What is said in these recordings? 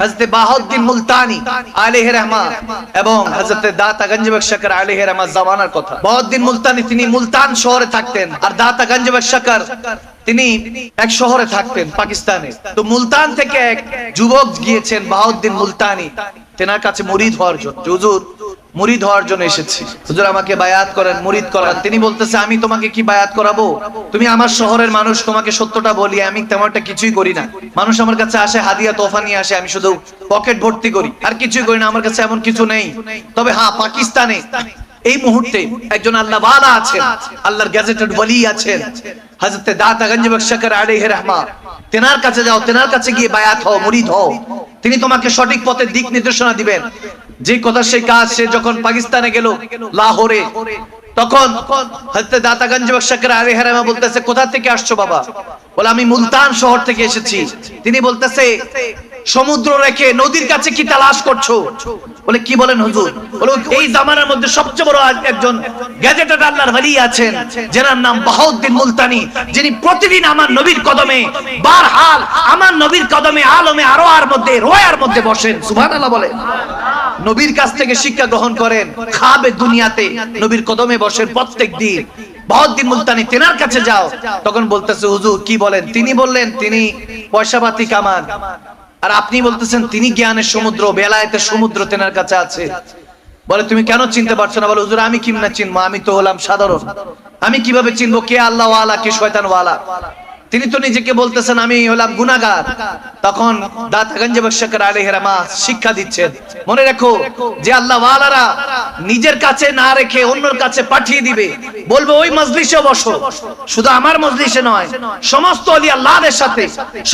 হযরত বাহাউদ্দিন মুলতানি আলাইহি রহমা এবং হজরত দাতা গঞ্জবক শকর আলাইহি রহমা জামানার কথা। বাহাউদ্দিন মুলতানি তিনি মুলতান শহরে থাকতেন আর দাতা গঞ্জবক শকর তিনি এক শহরে থাকতেন পাকিস্তানে। তো মুলতান থেকে এক যুবক গিয়েছেন বাহাউদ্দিন মুলতানি। তেনার কাছে মুরিদ হওয়ার জন্য। হুজুর মুরিদ হওয়ার জন্য এসেছি। হুজুর আমাকে বায়াত করেন, মুরিদ করান। তিনি বলতেছে, আমি তোমাকে কি বায়াত করাবো? তুমি আমার শহরের মানুষ, তোমাকে সত্যটা বলি, আমি তেমনটা কিছুই করি না। মানুষ আমার কাছে আসে, হাদিয়া, তোফা নিয়ে আসে, আমি শুধু পকেট ভর্তি করি। আর কিছুই করি না, আমার কাছে এমন কিছু নেই। তবে হ্যাঁ পাকিস্তানে এই মুহূর্তে একজন আল্লাহ ওয়ালা আছেন। আল্লাহর গ্যাজেটেড ওয়ালি আছেন। হযরত দাতা গঞ্জবক শকর আলাইহি রহমা। তেনার কাছে যাও, তেনার কাছে গিয়ে বায়াত হও, মুরিদ হও। তিনি তোমাকে সঠিক পথে দিক নির্দেশনা দিবেন। যে কথা সে কাজ, সে যখন পাকিস্তানে গেল, লাহোরে, তখন হযরত দাতাগঞ্জ আরে হারামা বলতেছে, কোথা থেকে আসছো বাবা? বলে, আমি মুলতান শহর থেকে এসেছি। তিনি বলতেছে সমুদ্র রেখে নদীর কাছে কি তালাশ করছ? বলে, কি বলেন হুজুর? বলে, এই জামানার মধ্যে সবচেয়ে বড় একজন গ্যাজেটেড আল্লাহর ওয়ালি আছেন যার নাম বাহাউদ্দিন মুলতানি, যিনি প্রতিদিন আমার নবীর কদমে, বারহাল আমার নবীর কদমে আলমে আরও আর মধ্যে, রোয়ার মধ্যে বসেন। সুবহানাল্লাহ বলে। নবীর কাছ থেকে শিক্ষা গ্রহণ করেন, খাবে দুনিয়াতে নবীর কদমে বসেন প্রত্যেক দিন। বাহাউদ্দিন মুলতানি, তেনার কাছে যাও। তখন বলতেছে, হুজুর, কি বলেন? তিনি বললেন, তিনি পয়সাপাতি কামান। আর আপনি বলতেছেন তিনি জ্ঞানের সমুদ্র, বেলায়েতের সমুদ্র তেনার কাছে আছে। বলে, তুমি কেন চিনতে পারছ না? বলে, হুজুর, আমি কিমনা চিনবো? আমি তো হলাম সাধারণ। আমি কীভাবে চিনবো? কে আল্লাহ ওয়ালা কে শয়তান ওয়ালা তিনি তো নিজেকে বলতেছেন, আমি হলাম গুনাগার তখন দাতাগঞ্জ বক্সাকার আলাইহির রহমা শিক্ষা দিচ্ছেন। মনে রেখো যে আল্লাহ ওয়ালারা নিজের কাছে না রেখে অন্যর কাছে পাঠিয়ে দিবে। বলবে, ওই মজলিসে বসো। শুধু আমার মজলিসে নয়, সমস্ত ওলি আল্লাহদের সাথে,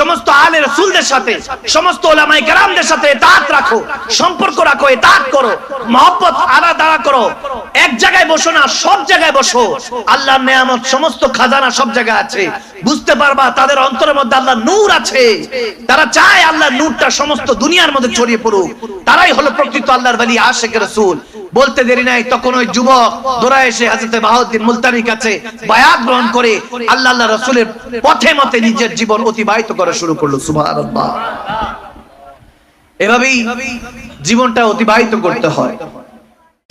সমস্ত আলে রাসূলদের সাথে, সমস্ত ওলামায়ে কেরামদের সাথে ইতাআত রাখো, সম্পর্ক রাখো ইতাআত করো, মহব্বত আদা দাঁড়া করো। এক জায়গায় বসো না, সব জায়গায় বসো। আল্লাহর নেয়ামত, সমস্ত খাজানা সব জায়গায় আছে। বুঝতে পারবা, তাদের অন্তরের মধ্যে আল্লাহ নূর আছে। তারা চায় আল্লাহর নূরটা সমস্ত দুনিয়ার মধ্যে ছড়িয়ে পড়ুক। তারাই হলো প্রকৃত আল্লাহর ওয়ালি আশিক রাসূল। বলতে দেরি নাই, তখন ওই যুবক দৌড়া এসে হযরত বাহাউদ্দিন মুলতানির কাছে বায়াত গ্রহণ করে আল্লাহ আল্লাহ রাসূলের পথে মতে নিজের জীবন অতিবাহিত করা শুরু করল, সুবহানাল্লাহ। এভাবেই জীবনটা অতিবাহিত করতে হয়।